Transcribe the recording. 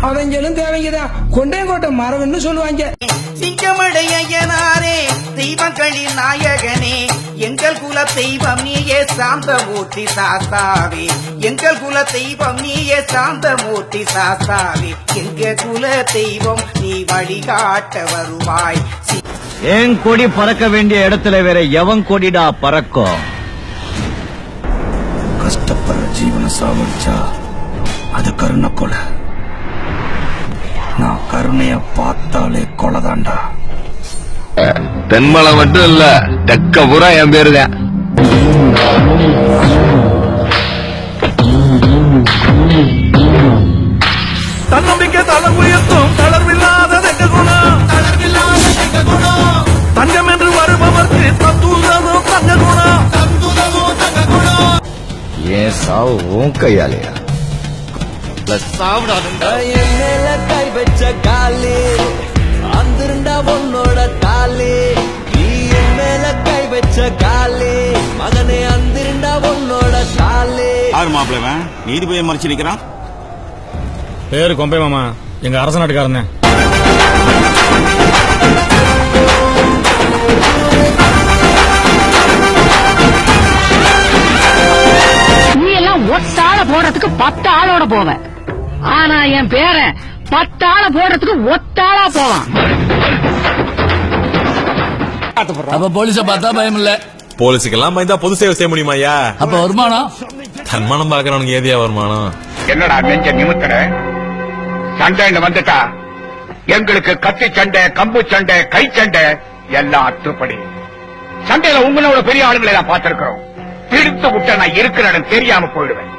அவங்களும் தேவைங்கதான் கொண்டையங்கோட்டை மரவன்னு சொல்லுவாங்க. சிங்கமடையனாரே தெய்வங்களின் நாயகனே எங்கள் குல தெய்வம் நீயே சாந்த மூர்த்தி சாஸ்தாவே. எங்கள் குல தெய்வம் நீயே சாந்த மூர்த்தி சாஸ்தாவே. எங்க குல தெய்வம் நீ வழிகாட்ட வருவாய். என் கொடி பறக்க வேண்டிய இடத்துல வேற எவன் கொடிடா பறக்கும் கஷ்டப்படுற ஜீவனை சாவடிச்சா அது கருணை கொலை. நான் கருணைய பார்த்தாலே கொலைதான்டா தென்மலை மட்டும் இல்ல தெக்க பூரா என் பேரு தான் தன்னம்பிக்கை தளம் உயர்த்தும் தளர்வில்லாத தெக்க குணம். தங்கம் என்று வருபவர்க்கு தத்துவதும் தங்க குணம். ஏன் சாவு உன் கையாலையா? என் மேல கை வச்ச காலு. கை வச்ச காலு. மகனே அந்திருண்டா உன்னோட தாலு யார் மாப்பிள்ள நீதிபதியை மறைச்சு நிக்கிறான். பேரு கொம்பை மாமா. எங்க அரச நாட்டுக்காரனே நீ எல்லாம் ஒத்தாள போடுறதுக்கு பத்து ஆளோட போவ. ஆனா என் பேரன் பத்து ஆள போடுறதுக்கு ஒத்தாளா போவான். அப்ப போலீஸ பார்த்தா பயம் இல்ல போலீஸுக்கெல்லாம் பயந்தா பொது சேவை செய்ய முடியுமா ஐயா அப்ப வருமானம்? தன்மானம் பாக்குறவனுக்கு ஏதியா வருமானம்? என்னடா நெஞ்ச நிமித்தற சண்டைன்னு வந்துட்டா? எங்களுக்கு கத்தி சண்டை கம்பு சண்டை கை சண்டை எல்லாம் அத்துப்படி. சண்டையில உங்களோட பெரிய ஆளுங்களை நான் பார்த்திருக்கிறோம். பிடித்து விட்ட நான் இருக்கிற இடம் தெரியாம போயிடுவேன்.